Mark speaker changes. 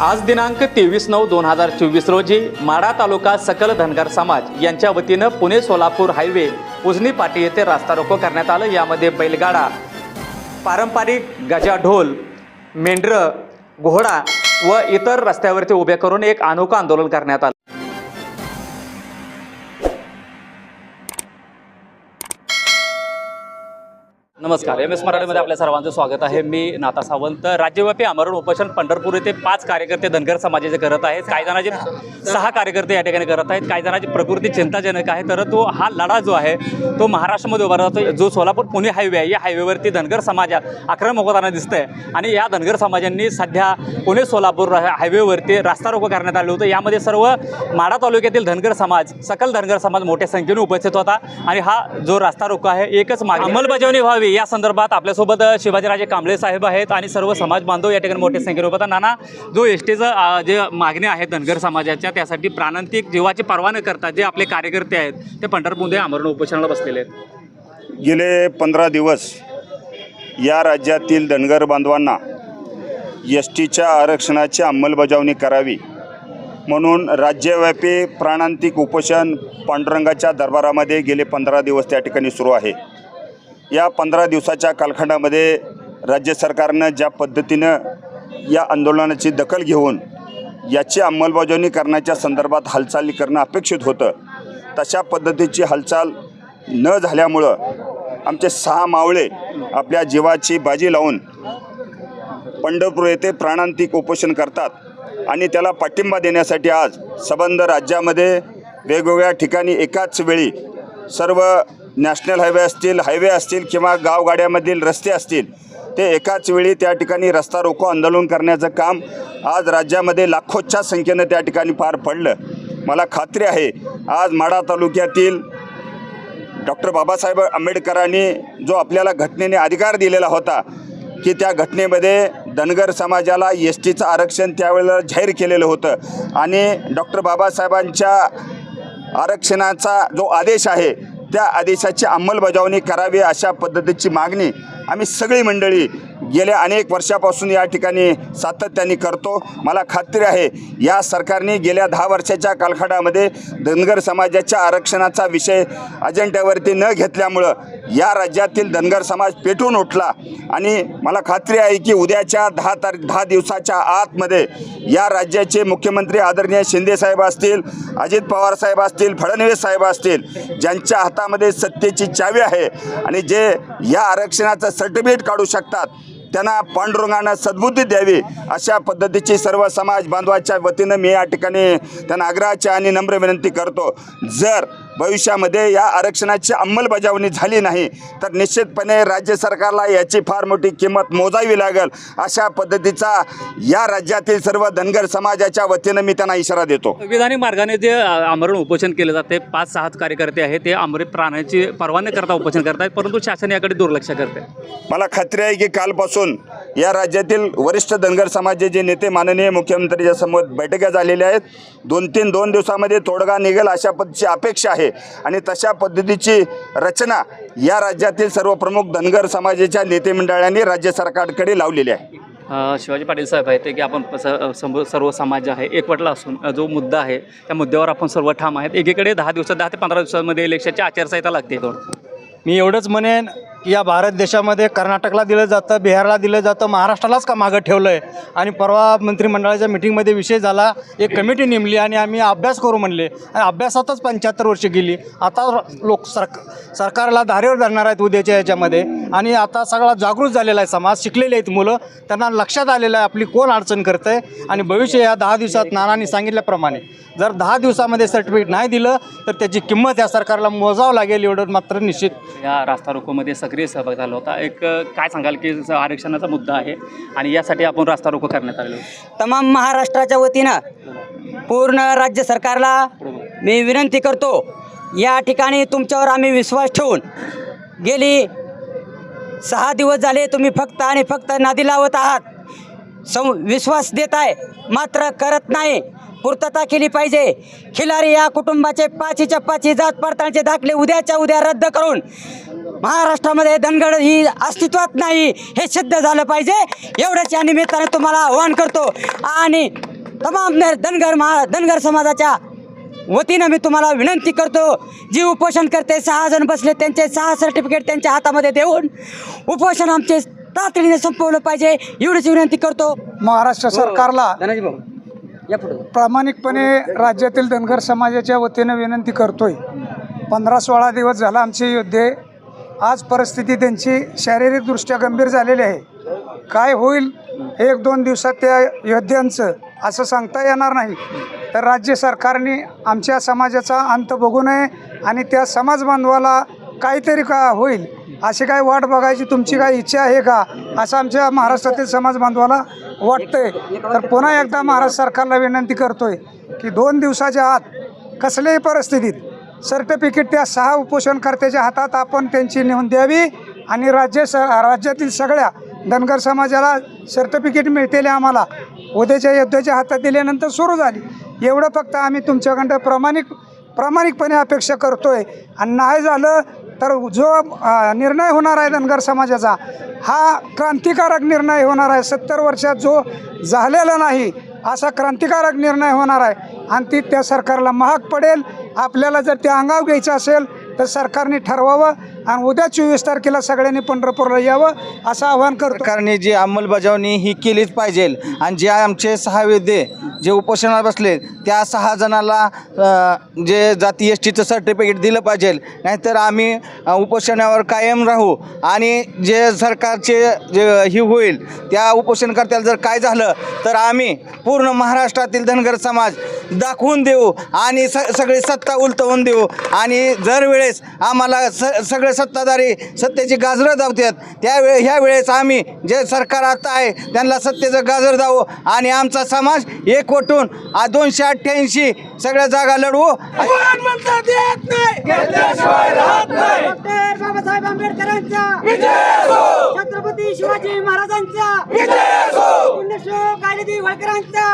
Speaker 1: आज दिनांक तेवीस नऊ दोन हजार चोवीस रोजी माढा तालुका सकल धनगर समाज यांच्या वतीनं पुणे सोलापूर हायवे उजनी पाटी येथे रास्ता रोको करण्यात आलं. यामध्ये बैलगाडा पारंपरिक गजा ढोल मेंढरं घोडा व इतर रस्त्यावरती उभे करून एक अनोखं आंदोलन करण्यात आलं. नमस्कार एम एस मराठीमध्ये आपल्या सर्वांचं स्वागत आहे. मी नाता सावंत राज्यव्यापी आमरण उपोषण पंढरपूर येथे पाच कार्यकर्ते धनगर समाजाचे करत आहेत. काही जणांचे सहा कार्यकर्ते या ठिकाणी करत आहेत. काही जणांची प्रकृती चिंताजनक आहे. तर तो हा लढा जो आहे तो महाराष्ट्रामध्ये उभा राहतो जो सोलापूर पुणे हायवे आहे या हायवेवरती धनगर समाजात आक्रमक होताना दिसतंय. आणि या धनगर समाजांनी सध्या पुणे सोलापूर हायवेवरती रास्ता रोको करण्यात आलं होतं. यामध्ये सर्व माढा तालुक्यातील धनगर समाज सकल धनगर समाज मोठ्या संख्येने उपस्थित होता. आणि हा जो रास्ता रोको आहे एकच मागणी अंमलबजावणी व्हावी. या संदर्भात आपल्यासोबत शिवाजीराजे कांबळे साहेब आहेत आणि सर्व समाज बांधव या ठिकाणी मोठ्या संख्येने होता नाना जो एस टीचं जे मागण्या आहेत धनगर समाजाच्या त्यासाठी प्राणांतिक जीवाची पर्वा न करता जे आपले कार्यकर्ते आहेत ते पंढरपूरमध्ये आमरण उपोषणाला बसलेले आहेत.
Speaker 2: गेले पंधरा दिवस या राज्यातील धनगर बांधवांना एस टीच्या आरक्षणाची अंमलबजावणी करावी म्हणून राज्यव्यापी प्राणांतिक उपोषण पांडुरंगाच्या दरबारामध्ये गेले पंधरा दिवस त्या ठिकाणी सुरू आहे. या पंधरा दिवसाच्या कालखंडामध्ये राज्य सरकारनं ज्या पद्धतीनं या आंदोलनाची दखल घेऊन याची अंमलबजावणी करण्याच्या संदर्भात हालचाली करणं अपेक्षित होतं तशा पद्धतीची हालचाल न झाल्यामुळं आमचे सहा मावळे आपल्या जीवाची बाजी लावून पंढरपूर येथे प्राणांतिक उपोषण करतात आणि त्याला पाठिंबा देण्यासाठी आज सबंध राज्यामध्ये वेगवेगळ्या ठिकाणी एकाच वेळी सर्व नॅशनल हायवे असतील हायवे असतील किंवा गावगाड्यामधील रस्ते असतील ते एकाच वेळी त्या ठिकाणी रस्ता रोको आंदोलन करण्याचं काम आज राज्यामध्ये लाखोच्या संख्येनं त्या ठिकाणी पार पडलं. मला खात्री आहे आज माढा तालुक्यातील डॉक्टर बाबासाहेब आंबेडकरांनी जो आपल्याला घटनेने अधिकार दिलेला होता की त्या घटनेमध्ये धनगर समाजाला एस टीचं आरक्षण त्यावेळेला जाहीर केलेलं होतं आणि डॉक्टर बाबासाहेबांच्या आरक्षणाचा जो आदेश आहे त्या आदेशाची अंमलबजावणी करावी अशा पद्धतीची मागणी आम्ही सगळी मंडळी गेल्या अनेक वर्षापासून या ठिकाणी सातत्याने करतो. मला खात्री आहे या सरकारने गेल्या दहा वर्षाच्या कालखंडामध्ये धनगर समाजाच्या आरक्षणाचा विषय अजेंड्यावरती न घेतल्यामुळं या राज्यातील धनगर समाज पेटून उठला. आणि मला खात्री आहे की उद्याच्या दहा तारीख दहा दिवसाच्या आतमध्ये या राज्याचे मुख्यमंत्री आदरणीय शिंदेसाहेब असतील अजित पवार साहेब असतील फडणवीस साहेब असतील ज्यांच्या हातामध्ये सत्तेची चावी आहे आणि जे या आरक्षणाचं सर्टिफिकेट काढू शकतात त्यांना पांडुरंगांना सद्बुद्धी द्यावी अशा पद्धतीची सर्व समाज बांधवाच्या वतीनं मी या ठिकाणी त्यांना आग्रहाची आणि नम्र विनंती करतो. जर भविष्यामध्ये या आरक्षणाची अंमलबजावणी झाली नाही तर निश्चितपणे राज्य सरकारला याची फार मोठी किंमत मोजावी लागेल अशा पद्धतीचा या राज्यातील सर्व धनगर समाजाच्या वतीनं मी त्यांना इशारा देतो.
Speaker 1: संविधानिक मार्गाने जे आमरण उपोषण केले जाते पाच सहा कार्यकर्ते आहेत ते अमृत प्राण्याची पर्वा न करता उपोषण करतायत परंतु शासन याकडे दुर्लक्ष करते
Speaker 2: मला खात्री आहे की कालपासून या राज्यातील वरिष्ठ धनगर समाजाचे नेते माननीय मुख्यमंत्र्यांच्या समोर बैठका झालेल्या आहेत. दोन तीन दोन दिवसामध्ये तोडगा निघेल अशा पद्धतीची अपेक्षा आहे. आणि तशा पद्धतीची रचना या राज्यातील सर्व प्रमुख धनगर समाजाच्या नेते मंडळांनी राज्य सरकारकडे लावलेली आहे.
Speaker 1: शिवाजी पाटील साहेब आहेत ते की आपण सर्व समाज आहे एकवटला असून जो मुद्दा आहे त्या मुद्द्यावर आपण सर्व ठाम आहेत. एकीकडे दहा दिवसात दहा ते पंधरा दिवसांमध्ये इलेक्शनची आचारसंहिता लागते.
Speaker 3: मी एवढंच म्हणेन या भारत देशामध्ये कर्नाटकला दिलं जातं बिहारला दिलं जातं महाराष्ट्रालाच का मागं ठेवलं आहे आणि परवा मंत्रिमंडळाच्या मिटिंगमध्ये विषय झाला एक कमिटी नेमली आणि आम्ही अभ्यास करू म्हणले. आणि अभ्यासातच पंच्याहत्तर वर्ष गेली. आता लोक सरक सरकारला धारेवर धरणार आहेत उद्याच्या याच्यामध्ये. आणि आता सगळा जागृत झालेला आहे समाज शिकलेले आहेत मुलं. त्यांना लक्षात आलेलं आहे आपली कोण अडचण करतं आहे आणि भविष्य या दहा दिवसात नानांनी सांगितल्याप्रमाणे जर दहा दिवसामध्ये सर्टिफिकेट नाही दिलं तर त्याची किंमत या सरकारला मोजावं लागेल एवढं मात्र निश्चित.
Speaker 1: या रास्ता रोकोमध्ये सक्रिय सहभाग झाला होता. एक काय सांगाल की आरक्षणाचा मुद्दा आहे आणि यासाठी आपण रास्ता रोको करण्यात आलेलो
Speaker 4: तमाम महाराष्ट्राच्या वतीनं पूर्ण राज्य सरकारला मी विनंती करतो या ठिकाणी तुमच्यावर आम्ही विश्वास ठेवून गेली सहा दिवस झाले तुम्ही फक्त आणि फक्त नादी लावत आहात. सं विश्वास देत आहे. मात्र करत नाही. पूर्तता केली पाहिजे. खिलारी या कुटुंबाचे पाचीच्या पाची जात पडताळचे दाखले उद्याच्या उद्या रद्द करून महाराष्ट्रामध्ये धनगड ही अस्तित्वात नाही हे सिद्ध झालं पाहिजे. एवढंच या निमित्ताने तुम्हाला आव्हान करतो. आणि तमाम धनगर महा धनगर समाजाच्या वतीनं मी तुम्हाला विनंती करतो जी उपोषण करते सहा जण बसले त्यांचे सहा सर्टिफिकेट त्यांच्या हातामध्ये देऊन उपोषण आमचे तातडीने संपवलं पाहिजे एवढीच विनंती करतो.
Speaker 5: महाराष्ट्र सरकारला
Speaker 4: भाऊ या पुढे.
Speaker 5: प्रामाणिकपणे राज्यातील धनगर समाजाच्या वतीनं विनंती करतोय. पंधरा सोळा दिवस झाला आमचे योद्धे आज परिस्थिती त्यांची शारीरिकदृष्ट्या गंभीर झालेली आहे. काय होईल एक दोन दिवसात त्या योद्ध्यांचं असं सांगता येणार नाही. तर राज्य सरकारने आमच्या समाजाचा अंत बघू नये आणि त्या समाज बांधवाला काहीतरी का होईल अशी काय वाट बघायची तुमची काय इच्छा आहे का असं आमच्या महाराष्ट्रातील समाज बांधवाला वाटतंय. तर पुन्हा एकदा महाराष्ट्र सरकारला विनंती करतोय की दोन दिवसाच्या आत कसल्याही परिस्थितीत सर्टिफिकेट त्या सहा उपोषणकर्त्याच्या हातात आपण त्यांची नेऊन द्यावी आणि राज्य स राज्यातील सगळ्या धनगर समाजाला सर्टिफिकेट मिळतेले आम्हाला. उद्याच्या योद्ध्याच्या हातात दिल्यानंतर सुरू झाली. एवढं फक्त आम्ही तुमच्याकडं प्रामाणिक प्रामाणिकपणे अपेक्षा करतो आहे आणि नाही झालं तर जो निर्णय होणार आहे धनगर समाजाचा हा क्रांतिकारक निर्णय होणार आहे. सत्तर वर्षात जो झालेला नाही असा क्रांतिकारक निर्णय होणार आहे. आणि ती त्या सरकारला महाग पडेल. आपल्याला जर ते अंगाव घ्यायचं असेल तर सरकारने ठरवावं. आणि उद्या चोवीस तारखेला सगळ्यांनी पंढरपूरला यावं असं आवाहन करतो.
Speaker 3: सरकारने जी अंमलबजावणी ही केलीच पाहिजे. आणि जे आमचे सहा वेद्ये जे उपोषणाला बसले त्या सहा जणाला जे जाती एस टीचं सर्टिफिकेट दिलं पाहिजे. नाहीतर आम्ही उपोषणावर कायम राहू. आणि जे सरकारचे जे ही होईल त्या उपोषणकर्त्याला जर काय झालं तर आम्ही पूर्ण महाराष्ट्रातील धनगर समाज दाखवून देऊ आणि स सगळी सत्ता उलटवून देऊ. आणि जर वेळेस आम्हाला स सगळे सत्ताधारी सत्तेची गाजरं दावतात त्यावेळे ह्या वेळेस आम्ही जे सरकार आता आहे त्यांना सत्तेचं गाजर दावू. आणि आमचा समाज एक आ दोनशे अठ्ठ्याऐंशी. सगळ्या जागा लढवू.
Speaker 4: डॉक्टर बाबासाहेब आंबेडकरांचा. छत्रपती शिवाजी महाराजांचा. पुण्यश्लोक कालिदी होळकरांचा